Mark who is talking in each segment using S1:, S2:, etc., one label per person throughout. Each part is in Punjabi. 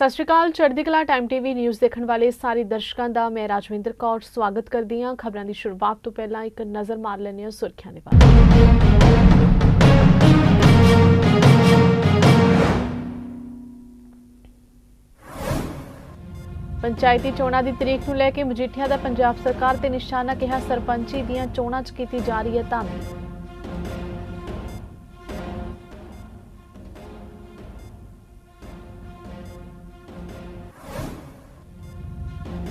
S1: ਸਤਿ ਸ਼੍ਰੀ ਅਕਾਲ, ਚੜ੍ਹਦੀ ਕਲਾ ਟਾਈਮ ਟੀਵੀ ਨਿਊਜ਼ ਦੇਖਣ ਵਾਲੇ ਸਾਰੇ ਦਰਸ਼ਕਾਂ ਦਾ ਮੈਂ ਰਾਜਵਿੰਦਰ ਕੌਰ ਸਵਾਗਤ ਕਰਦੀ ਹਾਂ। ਖਬਰਾਂ ਦੀ ਸ਼ੁਰੂਆਤ ਤੋਂ ਪਹਿਲਾਂ ਇੱਕ ਨਜ਼ਰ ਮਾਰ ਲੈਂਦੇ ਹਾਂ ਸੁਰਖੀਆਂ ਦੇ ਬਾਰੇ। ਪੰਚਾਇਤੀ ਚੋਣਾਂ ਦੀ ਤਰੀਕ ਨੂੰ ਲੈ ਕੇ ਮਜੀਠੀਆ ਦਾ ਪੰਜਾਬ ਸਰਕਾਰ ਤੇ ਨਿਸ਼ਾਨਾ ਕਿਹਾ, ਸਰਪੰਚੀ ਦੀਆਂ ਚੋਣਾਂ 'ਚ ਕੀਤੀ ਜਾ ਰਹੀ ਹੈ ਧਾਮੀ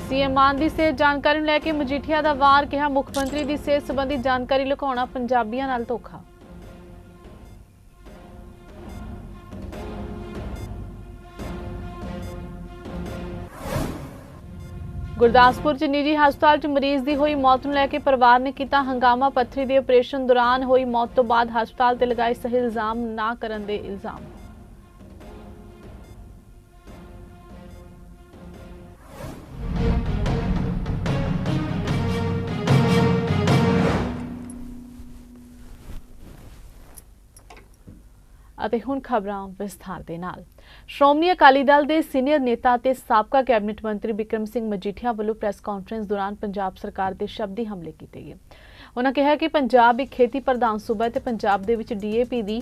S1: ਸੀਐਮ ਮਾਨ ਦੀ ਸਿਹਤ ਜਾਣਕਾਰੀ ਨੂੰ ਲੈ ਕੇ ਮਜੀਠੀਆ ਦਾ ਵਾਰ ਕਿਹਾ ਮੁੱਖ ਮੰਤਰੀ ਦੀ ਸਿਹਤ ਸੰਬੰਧੀ ਜਾਣਕਾਰੀ ਲੁਕਾਉਣਾ ਪੰਜਾਬੀਆਂ ਨਾਲ ਧੋਖਾ। ਗੁਰਦਾਸਪੁਰ ਚ ਨਿੱਜੀ ਹਸਪਤਾਲ ਚ ਮਰੀਜ਼ ਦੀ ਹੋਈ ਮੌਤ ਨੂੰ ਲੈ ਕੇ ਪਰਿਵਾਰ ਨੇ ਕੀਤਾ ਹੰਗਾਮਾ। ਪੱਥਰੀ ਦੇ ਆਪਰੇਸ਼ਨ ਦੌਰਾਨ ਹੋਈ ਮੌਤ ਤੋਂ ਬਾਅਦ ਹਸਪਤਾਲ ਤੇ ਲਗਾਏ ਸਹੀ ਇਲਜ਼ਾਮ ਨਾ ਕਰਨ ਦੇ ਇਲਜ਼ਾਮ। ਅਤੇ ਹੁਣ ਖਬਰਾਂ ਵਿਸਥਾਰ ਦੇ ਨਾਲ। ਸ਼੍ਰੋਮਣੀ ਅਕਾਲੀ ਦਲ ਦੇ ਸੀਨੀਅਰ ਨੇਤਾ ਤੇ ਸਾਬਕਾ ਕੈਬਨਿਟ ਮੰਤਰੀ ਬਿਕਰਮ ਸਿੰਘ ਮਜੀਠੀਆ ਵੱਲੋਂ ਪ੍ਰੈਸ ਕਾਨਫਰੰਸ ਦੌਰਾਨ ਪੰਜਾਬ ਸਰਕਾਰ ਦੇ ਸ਼ਬਦੀ ਹਮਲੇ ਕੀਤੇ ਗਏ। ਉਹਨਾਂ ਕਿਹਾ ਕਿ ਪੰਜਾਬ ਇੱਕ ਖੇਤੀ ਪ੍ਰਧਾਨ ਸੂਬਾ ਹੈ ਤੇ ਪੰਜਾਬ ਦੇ ਵਿੱਚ ਡੀਏਪੀ ਦੀ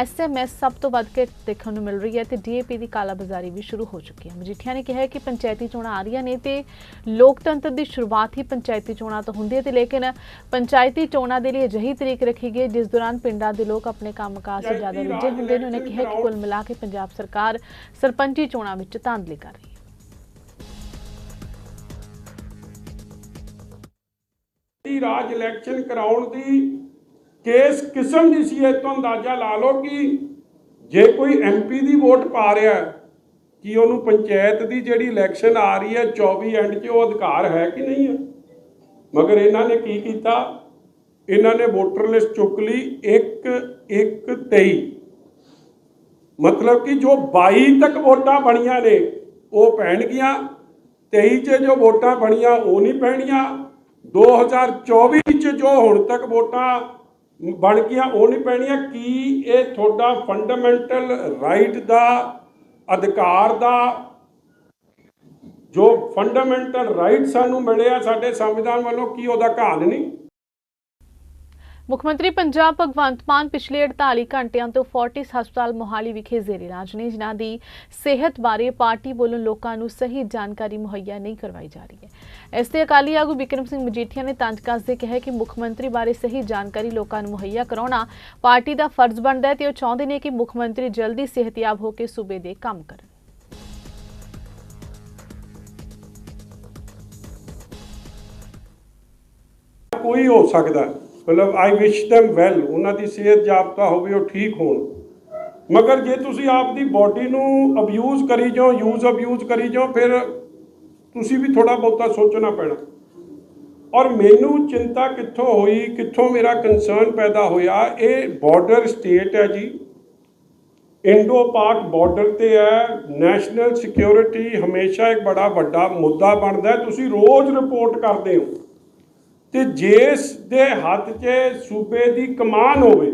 S1: ਐਸਐਮਐਸ ਸਭ ਤੋਂ ਵੱਧ ਕੇ ਦੇਖਣ ਨੂੰ ਮਿਲ ਰਹੀ ਹੈ ਤੇ ਡੀਏਪੀ ਦੀ ਕਾਲਾਬਾਜ਼ਾਰੀ ਵੀ ਸ਼ੁਰੂ ਹੋ ਚੁੱਕੀ ਹੈ। ਮਜੀਠੀਆ ਨੇ ਕਿਹਾ ਕਿ ਪੰਚਾਇਤੀ ਚੋਣਾਂ ਆ ਰਹੀਆਂ ਨੇ ਤੇ ਲੋਕਤੰਤਰ ਦੀ ਸ਼ੁਰੂਆਤ ਹੀ ਪੰਚਾਇਤੀ ਚੋਣਾਂ ਤੋਂ ਹੁੰਦੀ ਹੈ ਤੇ ਲੇਕਿਨ ਪੰਚਾਇਤੀ ਚੋਣਾਂ ਦੇ ਲਈ ਅਜਿਹੀ ਤਰੀਕ ਰੱਖੀ ਗਈ ਜਿਸ ਦੌਰਾਨ ਪਿੰਡਾਂ ਦੇ ਲੋਕ ਆਪਣੇ ਕੰਮਕਾਜ 'ਚ ਜ਼ਿਆਦਾ ਰੁੱਝੇ ਹੁੰਦੇ ਨੇ। ਉਹਨੇ ਕਿਹਾ ਕਿ ਕੁੱਲ ਮਿਲਾ ਕੇ ਪੰਜਾਬ ਸਰਕਾਰ ਸਰਪੰਚੀ ਚੋਣਾਂ ਵਿੱਚ ਧਾਂਦਲੀ ਕਰ ਰਹੀ ਹੈ।
S2: ਦੀ ਰਾਜ ਇਲੈਕਸ਼ਨ ਕਰਾਉਣ ਦੀ ਕੇਸ ਕਿਸਮ ਦੀ ਸੀ, ਇਹ ਤੋਂ ਅੰਦਾਜ਼ਾ ਲਾ ਲਓ ਕਿ ਜੇ ਕੋਈ ਐਮਪੀ ਦੀ ਵੋਟ ਪਾ ਰਿਹਾ ਕਿ ਉਹਨੂੰ ਪੰਚਾਇਤ ਦੀ ਜਿਹੜੀ ਇਲੈਕਸ਼ਨ ਆ ਰਹੀ ਹੈ 24 ਐਂਡ 'ਚ ਉਹ ਅਧਿਕਾਰ ਹੈ ਕਿ ਨਹੀਂ ਹੈ? ਮਗਰ ਇਹਨਾਂ ਨੇ ਕੀ ਕੀਤਾ? ਇਹਨਾਂ ਨੇ ਵੋਟਰ ਲਿਸਟ ਚੁੱਕ ਲਈ 1 1 23 ਮਤਲਬ ਕਿ ਜੋ 22 ਤੱਕ ਵੋਟਾਂ ਬਣੀਆਂ ਨੇ, ਉਹ ਪੈਣਗੀਆਂ। 23 'ਚ ਜੋ ਵੋਟਾਂ ਬਣੀਆਂ, ਉਹ ਨਹੀਂ ਪੈਣੀਆਂ। 2024 'ਚ ਜੋ ਹੁਣ ਤੱਕ ਵੋਟਾਂ ਬਣ ਗਈਆਂ, ਉਹ ਨਹੀਂ ਪੈਣੀਆਂ। ਕੀ ਇਹ ਤੁਹਾਡਾ ਫੰਡਾਮੈਂਟਲ ਰਾਈਟ ਦਾ, ਅਧਿਕਾਰ ਦਾ, ਜੋ ਫੰਡਾਮੈਂਟਲ ਰਾਈਟ ਸਾਨੂੰ ਮਿਲਿਆ ਸਾਡੇ ਸੰਵਿਧਾਨ ਵੱਲੋਂ, ਕੀ ਉਹਦਾ ਘਾਣ ਨਹੀਂ?
S1: ਮੁੱਖ ਮੰਤਰੀ ਪੰਜਾਬ ਭਗਵੰਤ ਮਾਨ ਪਿਛਲੇ 48 ਘੰਟਿਆਂ ਤੋਂ ਫੋਰਟਿਸ ਹਸਪਤਾਲ ਮੋਹਾਲੀ ਵਿਖੇ ਜ਼ੇਰੇ ਇਲਾਜ ਨੇ, ਜਿਨ੍ਹਾਂ ਦੀ ਸਿਹਤ ਬਾਰੇ ਪਾਰਟੀ ਵੱਲੋਂ ਲੋਕਾਂ ਨੂੰ ਸਹੀ ਜਾਣਕਾਰੀ ਮੁਹੱਈਆ ਨਹੀਂ ਕਰਵਾਈ ਜਾ ਰਹੀ ਹੈ ਇਸ ਤੇ ਅਕਾਲੀ ਆਗੂ ਬਿਕਰਮ ਸਿੰਘ ਮਜੀਠੀਆ ਨੇ ਤੰਜ ਕੱਸਦੇ ਕਿਹਾ ਕਿ ਮੁੱਖ ਮੰਤਰੀ ਬਾਰੇ ਸਹੀ ਜਾਣਕਾਰੀ ਲੋਕਾਂ ਨੂੰ ਮੁਹੱਈਆ ਕਰਾਉਣਾ ਪਾਰਟੀ ਦਾ ਫਰਜ਼ ਬਣਦਾ ਹੈ ਤੇ ਉਹ ਚਾਹੁੰਦੇ ਨੇ ਕਿ ਮੁੱਖ ਮੰਤਰੀ ਜਲਦੀ ਸਿਹਤਯਾਬ ਹੋ ਕੇ ਸੂਬੇ ਦੇ ਕੰਮ ਕਰਨ
S2: ਕੋਈ ਹੋ ਸਕਦਾ ਹੈ। ਮਤਲਬ ਆਈ ਵਿਸ਼ them ਵੈਲ ਉਹਨਾਂ ਦੀ ਸਿਹਤ ਜਾਬਤਾ ਹੋਵੇ, ਉਹ ਠੀਕ ਹੋਣ। ਮਗਰ ਜੇ ਤੁਸੀਂ ਆਪਦੀ ਬਾਡੀ ਨੂੰ ਅਬਿਊਜ਼ ਕਰੀ ਜਾਓ ਯੂਜ਼ ਅਬਿਊਜ਼ ਕਰੀ ਜਾਓ, ਫਿਰ ਤੁਸੀਂ ਵੀ ਥੋੜਾ ਬਹੁਤਾ ਸੋਚਣਾ ਪੈਣਾ। ਔਰ ਮੈਨੂੰ ਚਿੰਤਾ ਕਿੱਥੋਂ ਹੋਈ, ਕਿੱਥੋਂ ਮੇਰਾ ਕੰਸਰਨ ਪੈਦਾ ਹੋਇਆ, ਇਹ ਬਾਰਡਰ ਸਟੇਟ ਹੈ ਜੀ। ਇੰਡੋ ਪਾਕ ਬਾਰਡਰ ਤੇ ਹੈ ਨੈਸ਼ਨਲ ਸਿਕਿਉਰਿਟੀ ਹਮੇਸ਼ਾ ਇੱਕ ਬੜਾ ਵੱਡਾ ਮੁੱਦਾ ਬਣਦਾ ਤੁਸੀਂ ਰੋਜ਼ ਰਿਪੋਰਟ ਕਰਦੇ ਹੋ। ਤੇ ਜਿਸ ਦੇ ਹੱਥ 'ਚ ਸੂਬੇ ਦੀ ਕਮਾਨ ਹੋਵੇ,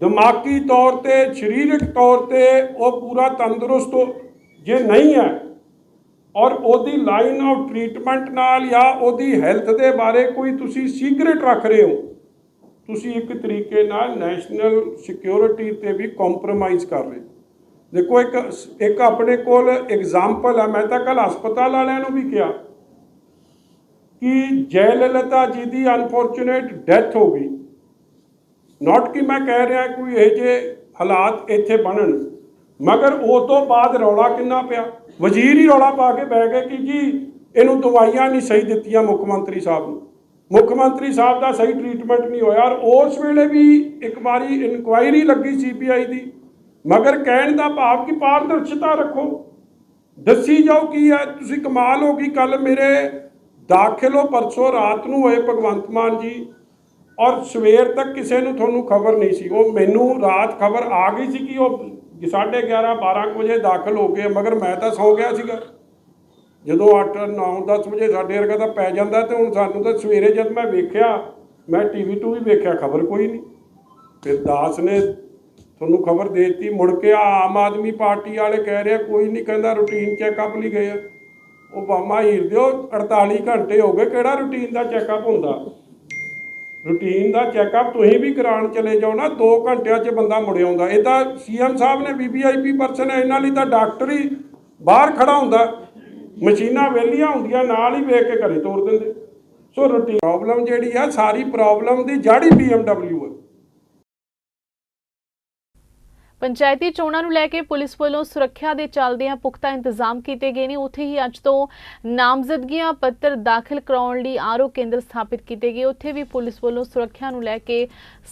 S2: ਦਿਮਾਗੀ ਤੌਰ ਤੇ, ਸਰੀਰਕ ਤੌਰ ਤੇ ਉਹ ਪੂਰਾ ਤੰਦਰੁਸਤ ਜੇ ਨਹੀਂ ਹੈ, ਔਰ ਉਹਦੀ ਲਾਈਨ ਆਫ ਟ੍ਰੀਟਮੈਂਟ ਨਾਲ ਜਾਂ ਉਹਦੀ ਹੈਲਥ ਦੇ ਬਾਰੇ ਕੋਈ ਤੁਸੀਂ ਸੀਕ੍ਰੀਟ ਰੱਖ ਰਹੇ ਹੋ, ਤੁਸੀਂ ਇੱਕ ਤਰੀਕੇ ਨਾਲ ਨੈਸ਼ਨਲ ਸਿਕਿਉਰਿਟੀ ਤੇ ਵੀ ਕੰਪਰੋਮਾਈਜ਼ ਕਰ ਰਹੇ ਦੇਖੋ ਇੱਕ ਇੱਕ ਆਪਣੇ ਕੋਲ ਐਗਜ਼ਾਮਪਲ ਹੈ, ਮੈਂ ਤਾਂ ਕੱਲ ਹਸਪਤਾਲ ਵਾਲਿਆਂ ਨੂੰ ਵੀ ਕਿਹਾ ਕਿ ਜੈਲਲਤਾ ਜੀ ਦੀ ਅਨਫੋਰਚੂਨੇਟ ਡੈਥ ਹੋ ਗਈ। ਨਾਟ ਕਿ ਮੈਂ ਕਹਿ ਰਿਹਾ ਕੋਈ ਇਹ ਜੇ ਹਾਲਾਤ ਇੱਥੇ ਬਣਨ, ਮਗਰ ਉਹ ਤੋਂ ਬਾਅਦ ਰੌਲਾ ਕਿੰਨਾ ਪਿਆ? ਵਜ਼ੀਰ ਹੀ ਰੌਲਾ ਪਾ ਕੇ ਬਹਿ ਗਏ ਕਿ ਜੀ, ਇਹਨੂੰ ਦਵਾਈਆਂ ਨਹੀਂ ਸਹੀ ਦਿੱਤੀਆਂ ਮੁੱਖ ਮੰਤਰੀ ਸਾਹਿਬ ਨੂੰ। ਮੁੱਖ ਮੰਤਰੀ ਸਾਹਿਬ ਦਾ ਸਹੀ ਟ੍ਰੀਟਮੈਂਟ ਨਹੀਂ ਹੋਇਆ ਔਰ ਉਸ ਵੇਲੇ ਵੀ ਇੱਕ ਵਾਰੀ ਇਨਕੁਆਇਰੀ ਲੱਗੀ ਸੀਬੀਆਈ ਦੀ। ਮਗਰ ਕਹਿਣ ਦਾ ਭਾਵ ਕਿ ਪਾਰਦਰਸ਼ਤਾ ਰੱਖੋ। ਦੱਸੀ ਜਾਓ ਕੀ ਹੈ, ਤੁਸੀਂ ਕਮਾਲ ਹੋ ਗਈ ਕੱਲ ਮੇਰੇ ਦਾਖਲ ਹੋ ਪਰਸੋਂ ਰਾਤ ਨੂੰ ਹੋਏ ਭਗਵੰਤ ਮਾਨ ਜੀ ਔਰ ਸਵੇਰ ਤੱਕ ਕਿਸੇ ਨੂੰ ਤੁਹਾਨੂੰ ਖਬਰ ਨਹੀਂ ਸੀ। ਉਹ ਮੈਨੂੰ ਰਾਤ ਖਬਰ ਆ ਗਈ ਸੀ ਕਿ ਉਹ 11:30 12 ਕੁ ਵਜੇ ਦਾਖਲ ਹੋ ਗਏ, ਮਗਰ ਮੈਂ ਤਾਂ ਸੌ ਗਿਆ ਸੀਗਾ। ਜਦੋਂ 8 9 10 ਵਜੇ ਸਾਡੇ ਵਰਗਾ ਤਾਂ ਪੈ ਜਾਂਦਾ ਤੇ ਹੁਣ ਸਾਨੂੰ ਤਾਂ ਸਵੇਰੇ ਜਦ ਮੈਂ ਵੇਖਿਆ, ਮੈਂ ਟੀਵੀ ਟੂ ਵੀ ਵੇਖਿਆ, ਖਬਰ ਕੋਈ ਨਹੀਂ। ਫਿਰ ਦਾਸ ਨੇ ਤੁਹਾਨੂੰ ਖਬਰ ਦੇ ਦਿੱਤੀ, ਮੁੜ ਕੇ ਆਮ ਆਦਮੀ ਪਾਰਟੀ ਵਾਲੇ ਕਹਿ ਰਿਹਾ ਕੋਈ ਨਹੀਂ, ਕਹਿੰਦਾ ਰੂਟੀਨ ਚੈੱਕਅਪ ਲਈ ਗਏ ਆ। ਉਹ ਬਾਮਾ ਹੀਰ ਦਿਓ 48 ਘੰਟੇ ਹੋ ਗਏ, ਕਿਹੜਾ ਰੂਟੀਨ ਦਾ ਚੈੱਕਅਪ ਹੁੰਦਾ? ਰੂਟੀਨ ਦਾ ਚੈੱਕਅਪ ਤੁਸੀਂ ਵੀ ਕਰਾਉਣ ਚਲੇ ਜਾਓ ਨਾ 2 ਘੰਟਿਆਂ 'ਚ ਬੰਦਾ ਮੁੜ ਆਉਂਦਾ। ਇਹ ਤਾਂ ਸੀਐਮ ਸਾਹਿਬ ਨੇ ਵੀਵੀਆਈਪੀ ਪਰਸਨ ਹੈ, ਇਹਨਾਂ ਲਈ ਤਾਂ ਡਾਕਟਰ ਹੀ ਬਾਹਰ ਖੜਾ ਹੁੰਦਾ। ਮਸ਼ੀਨਾਂ ਵਿਹਲੀਆਂ ਹੁੰਦੀਆਂ, ਨਾਲ ਹੀ ਵੇਖ ਕੇ ਘਰੇ ਤੋਰ ਦਿੰਦੇ। ਸੋ ਰੂਟੀਨ ਪ੍ਰੋਬਲਮ ਜਿਹੜੀ ਆ, ਸਾਰੀ ਪ੍ਰੋਬਲਮ ਦੀ, ਜੜ ਹੀ BMW
S1: ਪੰਚਾਇਤੀ ਚੋਣਾਂ ਨੂੰ ਲੈ ਕੇ ਪੁਲਿਸ ਵੱਲੋਂ ਸੁਰੱਖਿਆ ਦੇ ਚੱਲਦਿਆਂ ਪੁਖਤਾ ਇੰਤਜ਼ਾਮ ਕੀਤੇ ਗਏ ਨੇ। ਉੱਥੇ ਹੀ ਅੱਜ ਤੋਂ ਨਾਮਜ਼ਦਗੀਆਂ ਪੱਤਰ ਦਾਖਲ ਕਰਾਉਣ ਲਈ ਆਰਓ ਕੇਂਦਰ ਸਥਾਪਿਤ ਕੀਤੇ ਗਏ। ਉੱਥੇ ਵੀ ਪੁਲਿਸ ਵੱਲੋਂ ਸੁਰੱਖਿਆ ਨੂੰ ਲੈ ਕੇ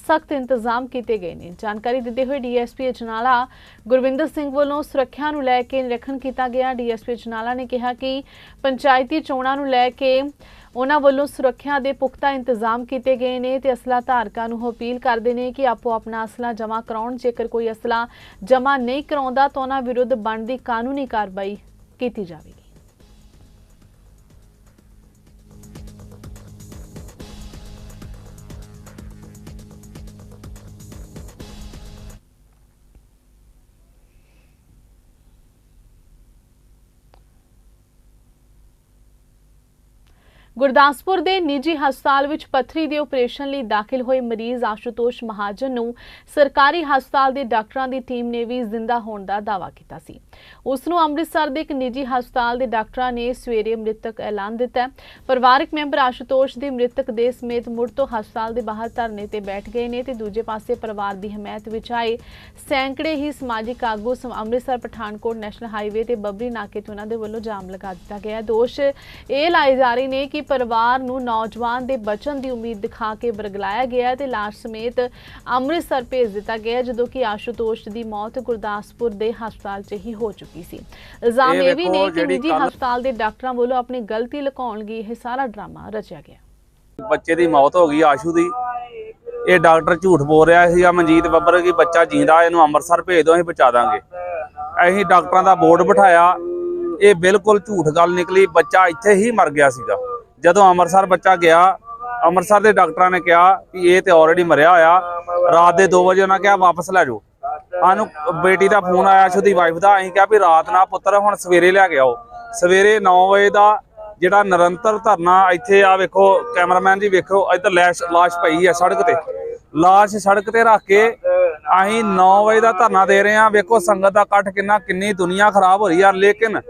S1: ਸਖਤ ਇੰਤਜ਼ਾਮ ਕੀਤੇ ਗਏ ਨੇ। ਜਾਣਕਾਰੀ ਦਿੰਦੇ ਹੋਏ ਡੀਐਸਪੀ ਅਜਨਾਲਾ ਗੁਰਵਿੰਦਰ ਸਿੰਘ ਵੱਲੋਂ ਸੁਰੱਖਿਆ ਨੂੰ ਲੈ ਕੇ ਨਿਰੀਖਣ ਕੀਤਾ ਗਿਆ। ਡੀਐਸਪੀ ਅਜਨਾਲਾ ਨੇ ਕਿਹਾ ਕਿ ਪੰਚਾਇਤੀ ਚੋਣਾਂ ਨੂੰ ਲੈ ਕੇ ਉਹਨਾਂ ਵੱਲੋਂ ਸੁਰੱਖਿਆ ਦੇ ਪੁਖਤਾ ਇੰਤਜ਼ਾਮ ਕੀਤੇ ਗਏ ਨੇ ਤੇ ਅਸਲਾ ਧਾਰਕਾਂ ਨੂੰ ਉਹ ਅਪੀਲ ਕਰਦੇ ਨੇ ਕਿ ਆਪੋ ਆਪਣਾ ਅਸਲਾ ਜਮ੍ਹਾਂ ਕਰਾਉਣ, ਜੇਕਰ ਕੋਈ ਅਸਲਾ ਜਮ੍ਹਾਂ ਨਹੀਂ ਕਰਾਉਂਦਾ ਤਾਂ ਉਹਨਾਂ ਵਿਰੁੱਧ ਬਣਦੀ ਕਾਨੂੰਨੀ ਕਾਰਵਾਈ ਕੀਤੀ ਜਾਵੇਗੀ। ਗੁਰਦਾਸਪੁਰ ਦੇ ਨਿੱਜੀ ਹਸਪਤਾਲ ਵਿੱਚ ਪੱਥਰੀ ਦੇ ਆਪਰੇਸ਼ਨ ਲਈ ਦਾਖਲ ਹੋਏ ਮਰੀਜ਼ ਆਸ਼ੂਤੋਸ਼ ਮਹਾਜਨ ਨੂੰ ਸਰਕਾਰੀ ਹਸਪਤਾਲ ਦੇ ਡਾਕਟਰਾਂ ਦੀ ਟੀਮ ਨੇ ਵੀ ਜ਼ਿੰਦਾ ਹੋਣ ਦਾ ਦਾਅਵਾ ਕੀਤਾ ਸੀ। ਉਸ ਨੂੰ ਅੰਮ੍ਰਿਤਸਰ ਦੇ ਇੱਕ ਨਿੱਜੀ ਹਸਪਤਾਲ ਦੇ ਡਾਕਟਰਾਂ ਨੇ ਸਵੇਰੇ ਮ੍ਰਿਤਕ ਐਲਾਨ ਦਿੱਤਾ ਪਰਿਵਾਰਕ ਮੈਂਬਰ ਆਸ਼ੂਤੋਸ਼ ਦੇ ਮ੍ਰਿਤਕ ਦੇ ਸਮੇਤ ਮੁੜ ਤੋਂ ਹਸਪਤਾਲ ਦੇ ਬਾਹਰ ਧਰਨੇ ਤੇ ਬੈਠ ਗਏ ਨੇ ਤੇ ਦੂਜੇ ਪਾਸੇ ਪਰਿਵਾਰ ਦੀ ਹਮਾਇਤ ਵਿੱਚ ਆਏ ਸੈਂਕੜੇ ਹੀ ਸਮਾਜਿਕ ਆਗੂ ਅੰਮ੍ਰਿਤਸਰ, ਪਠਾਨਕੋਟ ਨੈਸ਼ਨਲ ਹਾਈਵੇ ਤੇ ਬੱਬਰੀ ਨਾਕੇ ਤੇ ਉਹਨਾਂ ਦੇ ਵੱਲੋਂ ਜਾਮ ਲਗਾ ਦਿੱਤਾ ਗਿਆ ਦੋਸ਼ ਇਹ ਲਾਏ ਜਾ ਰਹੇ ਨੇ ਕਿ ਪਰਿਵਾਰ ਨੂੰ ਨੌਜਵਾਨ ਦੇ ਬਚਨ ਦੀ ਉਮੀਦ ਦਿਖਾ ਕੇ ਬਰਗਲਾਇਆ ਗਿਆ ਹੈ ਤੇ ਲਾਸ਼ ਸਮੇਤ ਅੰਮ੍ਰਿਤਸਰ ਭੇਜ ਦਿੱਤਾ ਗਿਆ ਜਦੋਂ ਕਿ ਆਸ਼ੂਤੋਸ਼ ਦੀ ਮੌਤ ਗੁਰਦਾਸਪੁਰ ਦੇ ਹਸਪਤਾਲ 'ਚ ਹੀ ਹੋ ਚੁੱਕੀ ਸੀ। ਇਲਜ਼ਾਮ
S3: ਇਹ
S1: ਵੀ ਨੇ ਕਿ ਨਿੱਜੀ ਹਸਪਤਾਲ ਦੇ ਡਾਕਟਰਾਂ ਵੱਲੋਂ ਆਪਣੀ ਗਲਤੀ ਲੁਕਾਉਣ ਲਈ ਇਹ ਸਾਰਾ ਡਰਾਮਾ ਰਚਿਆ ਗਿਆ।
S3: ਬੱਚੇ ਦੀ ਮੌਤ ਹੋ ਗਈ ਆਸ਼ੂ ਦੀ। ਇਹ ਡਾਕਟਰ ਝੂਠ ਬੋਲ ਰਿਹਾ ਸੀਗਾ ਮਨਜੀਤ ਬੱਬਰ ਕਿ ਬੱਚਾ ਜਿੰਦਾ ਇਹਨੂੰ ਅੰਮ੍ਰਿਤਸਰ ਭੇਜ ਦਿਓ ਅਸੀਂ ਬਚਾ ਦਾਂਗੇ। ਅਸੀਂ ਡਾਕਟਰਾਂ ਦਾ ਬੋਰਡ ਬਿਠਾਇਆ। ਇਹ ਬਿਲਕੁਲ ਝੂਠ ਗੱਲ ਨਿਕਲੀ। ਬੱਚਾ ਇੱਥੇ ਹੀ ਮਰ ਗਿਆ ਸੀਗਾ। ਜਦੋਂ ਅੰਮ੍ਰਿਤਸਰ ਬੱਚਾ ਗਿਆ ਅੰਮ੍ਰਿਤਸਰ ਦੇ ਡਾਕਟਰਾਂ ਨੇ ਕਿਹਾ ਕਿ ਇਹ ਤੇ ਆਲਰੇਡੀ ਮਰਿਆ ਹੋਇਆ। ਰਾਤ ਦੇ 2 ਵਜੇ ਉਹਨਾਂ ਕਿਹਾ ਵਾਪਸ ਲੈ ਜਾਓ। ਸਾਨੂੰ ਬੇਟੀ ਦਾ ਫੋਨ ਆਇਆ ਸੀ, ਉਹਦੀ ਵਾਈਫ ਦਾ, ਅਸੀਂ ਕਿਹਾ ਵੀ ਰਾਤ ਨਾ ਪੁੱਤਰ, ਹੁਣ ਸਵੇਰੇ ਲੈ ਕੇ ਆਓ। ਸਵੇਰੇ 9 ਵਜੇ ਦਾ ਜਿਹੜਾ ਨਿਰੰਤਰ ਧਰਨਾ ਇੱਥੇ ਆ, ਵੇਖੋ ਕੈਮਰਾਮੈਨ ਜੀ ਵੇਖੋ ਇੱਧਰ ਲੈਸ਼, ਲਾਸ਼ ਪਈ ਆ ਸੜਕ ਤੇ। ਲਾਸ਼ ਸੜਕ ਤੇ ਰੱਖ ਕੇ ਅਸੀਂ 9 ਵਜੇ ਦਾ ਧਰਨਾ ਦੇ ਰਹੇ ਹਾਂ। ਵੇਖੋ, ਸੰਗਤ ਦਾ ਇਕੱਠ ਕਿੰਨਾ, ਕਿੰਨੀ ਦੁਨੀਆ ਖਰਾਬ ਹੋ ਰਹੀ ਆ। ਲੇਕਿਨ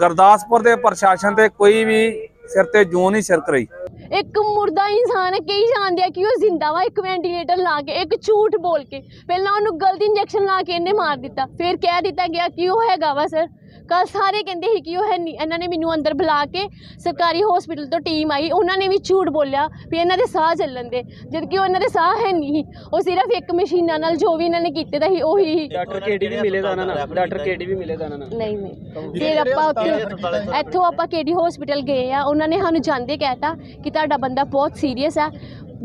S3: ਗੁਰਦਾਸਪੁਰ ਦੇ ਪ੍ਰਸ਼ਾਸਨ ਤੇ ਕੋਈ ਵੀ ਸਿਰ ਤੇ ਜੂੰ ਨਹੀਂ ਸਿਰਕ ਰਹੀ।
S4: ਇੱਕ ਮੁਰਦਾ ਇਨਸਾਨ ਹੈ ਕਈ ਜਾਣਦੇ ਆ ਕਿ ਉਹ ਜ਼ਿੰਦਾ ਵਾ? ਇੱਕ ਵੈਂਟੀਲੇਟਰ ਲਾ ਕੇ, ਇੱਕ ਝੂਠ ਬੋਲ ਕੇ। ਪਹਿਲਾਂ ਉਹਨੂੰ ਗਲਤ ਇੰਜੈਕਸ਼ਨ ਲਾ ਕੇ ਇਹਨੇ ਮਾਰ ਦਿੱਤਾ। ਫਿਰ ਕਹਿ ਦਿੱਤਾ ਗਿਆ ਕਿ ਉਹ ਹੈਗਾ ਵਾ ਸਰ ਕੱਲ ਸਾਰੇ ਕਹਿੰਦੇ ਸੀ ਕਿ ਉਹ ਹੈ ਨਹੀਂ ਇਹਨਾਂ ਨੇ ਮੈਨੂੰ ਅੰਦਰ ਬੁਲਾ ਕੇ ਸਰਕਾਰੀ ਹਸਪੀਟਲ ਤੋਂ ਟੀਮ ਆਈ ਉਹਨਾਂ ਨੇ ਵੀ ਝੂਠ ਬੋਲਿਆ ਵੀ ਇਹਨਾਂ ਦੇ ਸਾਹ ਚੱਲਣ ਦੇ ਜਦ ਕਿ ਉਹਨਾਂ ਦੇ ਸਾਹ ਹੈ ਨਹੀਂ ਸੀ। ਉਹ ਸਿਰਫ ਇੱਕ ਮਸ਼ੀਨਾਂ ਨਾਲ ਜੋ ਵੀ ਇਹਨਾਂ ਨੇ ਕੀਤੇ ਦਾ ਸੀ ਉਹੀ।
S5: ਡਾਕਟਰ ਕੇਡੀ ਵੀ ਮਿਲੇਗਾ ਉਹਨਾਂ ਨਾਲ ਡਾਕਟਰ ਕੇਡੀ ਵੀ ਮਿਲੇਗਾ ਉਹਨਾਂ ਨਾਲ
S4: ਨਹੀਂ ਨਹੀਂ ਫਿਰ ਆਪਾਂ ਉੱਥੇ ਇੱਥੋਂ ਆਪਾਂ ਕੇਡੀ ਹਸਪੀਟਲ ਗਏ ਆ ਉਹਨਾਂ ਨੇ ਸਾਨੂੰ ਜਾਂਦੇ ਕਹਿਤਾ ਕਿ ਤੁਹਾਡਾ ਬੰਦਾ ਬਹੁਤ ਸੀਰੀਅਸ ਆ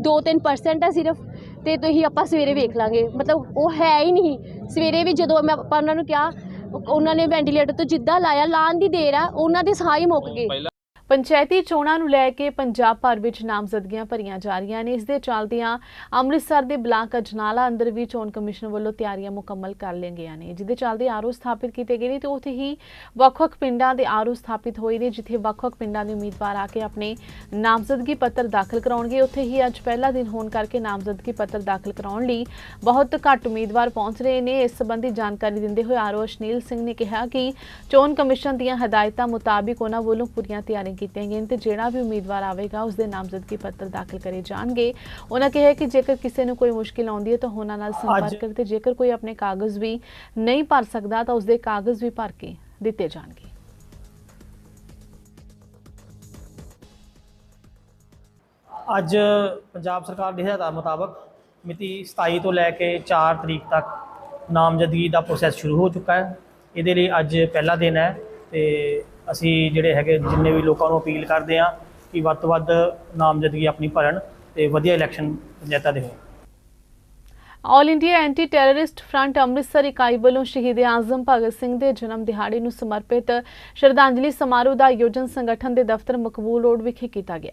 S4: 2-3% ਆ ਸਿਰਫ ਤੇ ਤੁਸੀਂ ਆਪਾਂ ਸਵੇਰੇ ਵੇਖ ਲਾਂਗੇ ਮਤਲਬ ਉਹ ਹੈ ਹੀ ਨਹੀਂ ਸਵੇਰੇ ਵੀ ਜਦੋਂ ਮੈਂ ਆਪਾਂ ਉਹਨਾਂ ਨੂੰ ਕਿਹਾ ਉਹਨਾਂ ਨੇ ਵੈਂਟੀਲੇਟਰ ਤੋਂ ਜਿੱਦਾਂ ਲਾਇਆ, ਲਾਉਣ ਦੀ ਦੇਰ ਆ, ਉਹਨਾਂ ਦੇ ਸਾਹ ਹੀ ਮੁੱਕ ਗਏ
S1: ਪੰਚਾਇਤੀ ਚੋਣਾਂ ਨੂੰ ਲੈ ਕੇ ਪੰਜਾਬ ਭਰ ਵਿੱਚ ਨਾਮਜ਼ਦਗੀਆਂ ਭਰੀਆਂ ਜਾ ਰਹੀਆਂ ਨੇ। ਇਸ ਦੇ ਚੱਲਦਿਆਂ ਅੰਮ੍ਰਿਤਸਰ ਦੇ ਬਲਾਕ ਅਜਨਾਲਾ ਅੰਦਰ ਵੀ ਚੋਣ ਕਮਿਸ਼ਨ ਵੱਲੋਂ ਤਿਆਰੀਆਂ ਮੁਕੰਮਲ ਕਰ ਲਈਆਂ ਗਈਆਂ ਨੇ। ਜਿਹਦੇ ਚੱਲਦੇ ਆਰਓ ਸਥਾਪਿਤ ਕੀਤੇ ਗਏ ਨੇ ਤੇ ਉੱਥੇ ਹੀ ਵੱਖ-ਵੱਖ ਪਿੰਡਾਂ ਦੇ ਆਰਓ ਸਥਾਪਿਤ ਹੋਏ ਨੇ, ਜਿੱਥੇ ਵੱਖ-ਵੱਖ ਪਿੰਡਾਂ ਦੇ ਉਮੀਦਵਾਰ ਆ ਕੇ ਆਪਣੇ ਨਾਮਜ਼ਦਗੀ ਪੱਤਰ ਦਾਖਲ ਕਰਾਉਣਗੇ। ਉੱਥੇ ਹੀ ਅੱਜ ਪਹਿਲਾ ਦਿਨ ਹੋਣ ਕਰਕੇ ਨਾਮਜ਼ਦਗੀ ਪੱਤਰ ਦਾਖਲ ਕਰਾਉਣ ਲਈ ਬਹੁਤ ਘੱਟ ਉਮੀਦਵਾਰ ਪਹੁੰਚ ਰਹੇ ਨੇ। ਇਸ ਸੰਬੰਧੀ ਜਾਣਕਾਰੀ ਦਿੰਦੇ ਹੋਏ ਆਰਓ ਅਸ਼ਨੀਲ ਸਿੰਘ ਨੇ ਕਿਹਾ ਕਿ ਚੋਣ ਕਮਿਸ਼ਨ ਦੀਆਂ ਹਦਾਇਤਾਂ ਮੁਤਾਬਿਕ ਉਹਨਾਂ ਵੱਲੋਂ ਪੂਰੀਆਂ ਤਿਆਰੀਆਂ ਕੀਤੀਆਂ ਗਈਆਂ ਤੇ ਜਿਹੜਾ ਵੀ ਉਮੀਦਵਾਰ ਆਵੇਗਾ ਉਸ ਦੇ ਨਾਮਜ਼ਦਗੀ ਪੱਤਰ ਦਾਖਲ ਕਰੇ ਜਾਣਗੇ। ਉਹਨਾਂ ਕਿਹਾ ਕਿ ਜੇਕਰ ਕਿਸੇ ਨੂੰ ਕੋਈ ਮੁਸ਼ਕਿਲ ਆਉਂਦੀ ਹੈ ਤਾਂ ਉਹਨਾਂ ਨਾਲ ਸੰਪਰਕ ਕਰੇ ਤੇ ਜੇਕਰ ਕੋਈ ਆਪਣੇ ਕਾਗਜ਼ ਵੀ ਨਹੀਂ ਭਰ ਸਕਦਾ ਤਾਂ ਉਸ ਦੇ ਕਾਗਜ਼ ਵੀ ਭਰ ਕੇ ਦਿੱਤੇ ਜਾਣਗੇ।
S5: ਅੱਜ ਪੰਜਾਬ ਸਰਕਾਰ ਦੇ ਹਦਾਇਤਾਂ ਮੁਤਾਬਕ ਮਿਤੀ 27 ਤੋਂ ਲੈ ਕੇ 4 ਤਰੀਕ ਤੱਕ ਨਾਮਜ਼ਦਗੀ ਦਾ ਪ੍ਰੋਸੈਸ ਸ਼ੁਰੂ ਹੋ ਚੁੱਕਾ ਹੈ। ਇਹਦੇ ਲਈ ਅੱਜ ਪਹਿਲਾ ਦਿਨ ਹੈ ਤੇ ਅਸੀਂ ਜਿਹੜੇ ਹੈਗੇ, ਜਿੰਨੇ ਵੀ ਲੋਕਾਂ ਨੂੰ ਅਪੀਲ ਕਰਦੇ ਹਾਂ ਕਿ ਵੱਧ ਤੋਂ ਵੱਧ ਨਾਮਜ਼ਦਗੀ ਆਪਣੀ ਭਰਨ ਤੇ ਵਧੀਆ ਇਲੈਕਸ਼ਨ ਪੰਚਾਇਤਾਂ ਦੇ ਹੋਣ।
S1: All India Anti Terrorist Front Amritsar ਇਕਾਈ ਵੱਲੋਂ ਸ਼ਹੀਦ ਆਜ਼ਮ ਭਗਤ ਸਿੰਘ ਦੇ ਜਨਮ ਦਿਹਾੜੇ ਨੂੰ ਸਮਰਪਿਤ ਸ਼ਰਧਾਂਜਲੀ ਸਮਾਰੋਹ ਦਾ ਆਯੋਜਨ ਸੰਗਠਨ ਦੇ ਦਫ਼ਤਰ ਮਕਬੂਲ ਰੋਡ ਵਿਖੇ ਕੀਤਾ ਗਿਆ।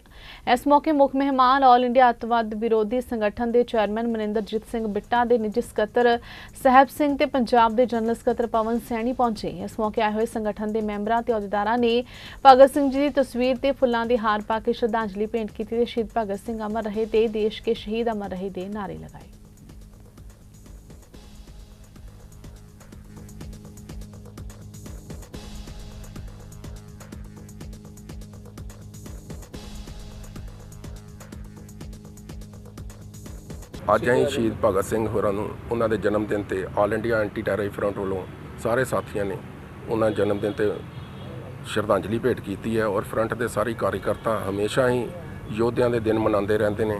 S1: ਇਸ ਮੌਕੇ ਮੁੱਖ ਮਹਿਮਾਨ ਆਲ ਇੰਡੀਆ ਅੱਤਵਾਦ ਵਿਰੋਧੀ ਸੰਗਠਨ ਦੇ ਚੇਅਰਮੈਨ ਮਨਿੰਦਰਜੀਤ ਸਿੰਘ ਬਿੱਟਾ ਦੇ ਨਿੱਜੀ ਸਕੱਤਰ ਸਹਿਬ ਸਿੰਘ ਤੇ ਪੰਜਾਬ ਦੇ ਜਨਰਲ ਸਕੱਤਰ ਪਵਨ ਸੈਣੀ ਪਹੁੰਚੇ। ਇਸ ਮੌਕੇ ਆਏ ਹੋਏ ਸੰਗਠਨ ਦੇ ਮੈਂਬਰਾਂ ਤੇ ਅਹੁਦੇਦਾਰਾਂ ਨੇ ਭਗਤ ਸਿੰਘ ਜੀ ਦੀ ਤਸਵੀਰ ਤੇ ਫੁੱਲਾਂ ਦੀ ਹਾਰ ਪਾ ਕੇ ਸ਼ਰਧਾਂਜਲੀ ਭੇਂਟ ਕੀਤੀ ਤੇ ਸ਼ਹੀਦ ਭਗਤ ਸਿੰਘ ਅਮਰ ਰਹੇ ਤੇ ਦੇਸ਼ ਕੇ ਸ਼ਹੀਦ ਅਮਰ ਰਹੇ ਦੇ ਨਾਅਰੇ ਲਗਾਏ।
S6: ਅੱਜ ਅਸੀਂ ਸ਼ਹੀਦ ਭਗਤ ਸਿੰਘ ਹੋਰਾਂ ਨੂੰ ਉਹਨਾਂ ਦੇ ਜਨਮ ਦਿਨ ਤੇ All India Anti Terror Front ਵੱਲੋਂ ਸਾਰੇ ਸਾਥੀਆਂ ਨੇ ਉਹਨਾਂ ਜਨਮ ਦਿਨ ਤੇ ਸ਼ਰਧਾਂਜਲੀ ਭੇਟ ਕੀਤੀ ਹੈ ਔਰ ਫਰੰਟ ਦੇ ਸਾਰੇ ਕਾਰਜਕਰਤਾ ਹਮੇਸ਼ਾ ਹੀ ਯੋਧਿਆਂ ਦੇ ਦਿਨ ਮਨਾਉਂਦੇ ਰਹਿੰਦੇ ਨੇ।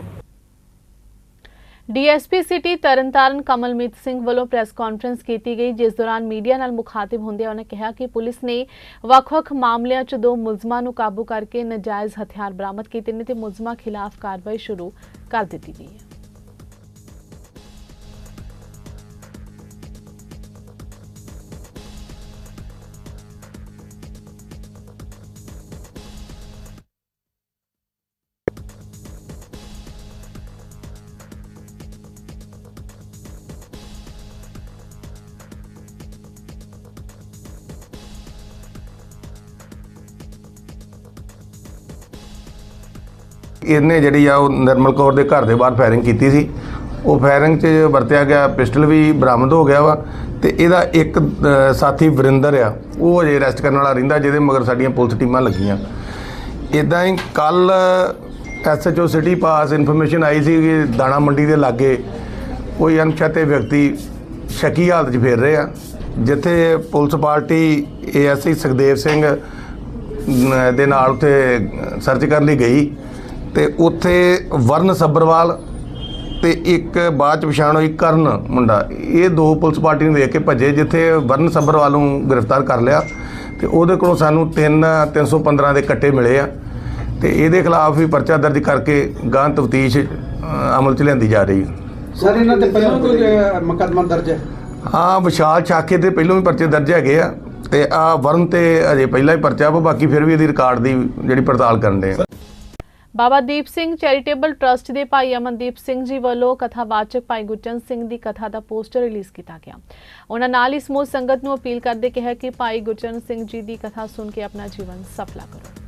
S1: ਡੀਐਸਪੀ ਸਿਟੀ ਤਰਨਤਾਰਨ ਕਮਲਮੀਤ ਸਿੰਘ ਵੱਲੋਂ ਪ੍ਰੈਸ ਕਾਨਫਰੰਸ ਕੀਤੀ ਗਈ, ਜਿਸ ਦੌਰਾਨ ਮੀਡੀਆ ਨਾਲ ਮੁਖਾਤਿਬ ਹੁੰਦਿਆਂ ਉਹਨੇ ਕਿਹਾ ਕਿ ਪੁਲਿਸ ਨੇ ਵੱਖ-ਵੱਖ ਮਾਮਲਿਆਂ 'ਚ ਦੋ ਮੁਲਜ਼ਮਾਂ ਨੂੰ ਕਾਬੂ ਕਰਕੇ ਨਾਜਾਇਜ਼ ਹਥਿਆਰ ਬਰਾਮਦ ਕੀਤੇ ਨੇ ਤੇ ਮੁਲਜ਼ਮਾਂ ਖਿਲਾਫ ਕਾਰਵਾਈ ਸ਼ੁਰੂ ਕਰ ਦਿੱਤੀ ਗਈ ਹੈ।
S7: ਇਹਨੇ ਜਿਹੜੀ ਆ ਉਹ ਨਰਮਲ ਕੌਰ ਦੇ ਘਰ ਦੇ ਬਾਹਰ ਫਾਇਰਿੰਗ ਕੀਤੀ ਸੀ। ਉਹ ਫਾਇਰਿੰਗ 'ਚ ਵਰਤਿਆ ਗਿਆ ਪਿਸਟਲ ਵੀ ਬਰਾਮਦ ਹੋ ਗਿਆ ਵਾ ਤੇ ਇਹਦਾ ਇੱਕ ਸਾਥੀ ਵਰਿੰਦਰ ਆ, ਉਹ ਅਜੇ ਅਰੈਸਟ ਕਰਨ ਵਾਲਾ ਰਹਿੰਦਾ ਜਿਹਦੇ ਮਗਰ ਸਾਡੀਆਂ ਪੁਲਿਸ ਟੀਮਾਂ ਲੱਗੀਆਂ। ਇਦਾਂ ਹੀ ਕੱਲ ਐਸਐਚਓ ਸਿਟੀ ਪਾਸ ਇਨਫੋਰਮੇਸ਼ਨ ਆਈ ਸੀ ਕਿ ਦਾਣਾ ਮੰਡੀ ਦੇ ਲਾਗੇ ਕੋਈ ਅਣਪਛਾਤੇ ਵਿਅਕਤੀ ਸ਼ੱਕੀ ਹਾਲਤ 'ਚ ਫੇਰ ਰਹੇ ਆ, ਜਿੱਥੇ police party ASI Sukhdev Singh ਦੇ ਨਾਲ ਉੱਥੇ ਸਰਚ ਕਰਨ ਲਈ ਗਈ। ਤੇ ਉੱਥੇ ਵਰਨ ਸੱਬਰਵਾਲ ਤੇ ਇੱਕ ਬਾਅਦ ਚ ਪਛਾਣ ਹੋਈ ਕਰਨ ਮੁੰਡਾ। ਇਹ ਦੋ ਪੁਲਿਸ ਪਾਰਟੀ ਨੂੰ ਵੇਖ ਕੇ ਭੱਜੇ ਜਿੱਥੇ ਵਰਨ ਸੱਬਰਵਾਲ ਨੂੰ ਗ੍ਰਿਫਤਾਰ ਕਰ ਲਿਆ ਤੇ ਉਹਦੇ ਕੋਲੋਂ ਸਾਨੂੰ 3 315 ਦੇ ਕੱਟੇ ਮਿਲੇ ਆ ਤੇ ਇਹਦੇ ਖਿਲਾਫ ਵੀ ਪਰਚਾ ਦਰਜ ਕਰਕੇ ਗਾਂ ਤਫਤੀਸ਼ ਅਮਲ ਚ ਲਿਆਂਦੀ ਜਾ ਰਹੀ ਹੈ।
S8: ਸਰ ਇਹਨਾਂ ਤੇ ਪਹਿਲਾਂ ਕੋਈ ਮੁਕੱਦਮਾ ਦਰਜ ਹੈ?
S7: ਹਾਂ ਵਿਸ਼ਾਲ ਛਾਕੇ ਤੇ ਪਹਿਲਾਂ ਵੀ ਪਰਚੇ ਦਰਜ ਹੈਗੇ ਆ ਤੇ ਆ ਵਰਨ ਤੇ ਅਜੇ ਪਹਿਲਾਂ ਹੀ ਪਰਚਾ ਵਾ ਬਾਕੀ ਫਿਰ ਵੀ ਇਹਦੀ ਰਿਕਾਰਡ ਦੀ ਜਿਹੜੀ ਪੜਤਾਲ ਕਰਨ ਦੇ ਆ।
S1: ਬਾਬਾ ਦੀਪ ਸਿੰਘ ਚੈਰੀਟੇਬਲ ਟਰਸਟ ਦੇ ਭਾਈ ਅਮਨਦੀਪ ਸਿੰਘ ਜੀ ਵੱਲੋਂ ਕਥਾਵਾਚਕ ਭਾਈ ਗੁਰਚਰਨ ਸਿੰਘ ਦੀ ਕਥਾ ਦਾ ਪੋਸਟਰ ਰਿਲੀਜ਼ ਕੀਤਾ ਗਿਆ। ਉਹਨਾਂ ਨਾਲ ਇਸ ਸਮੂਹ ਸੰਗਤ ਨੂੰ ਅਪੀਲ ਕਰਦੇ ਕਿਹਾ ਕਿ ਭਾਈ ਗੁਰਚਰਨ ਸਿੰਘ ਜੀ ਦੀ ਕਥਾ ਸੁਣ ਕੇ ਆਪਣਾ ਜੀਵਨ ਸਫਲਾ ਕਰੋ।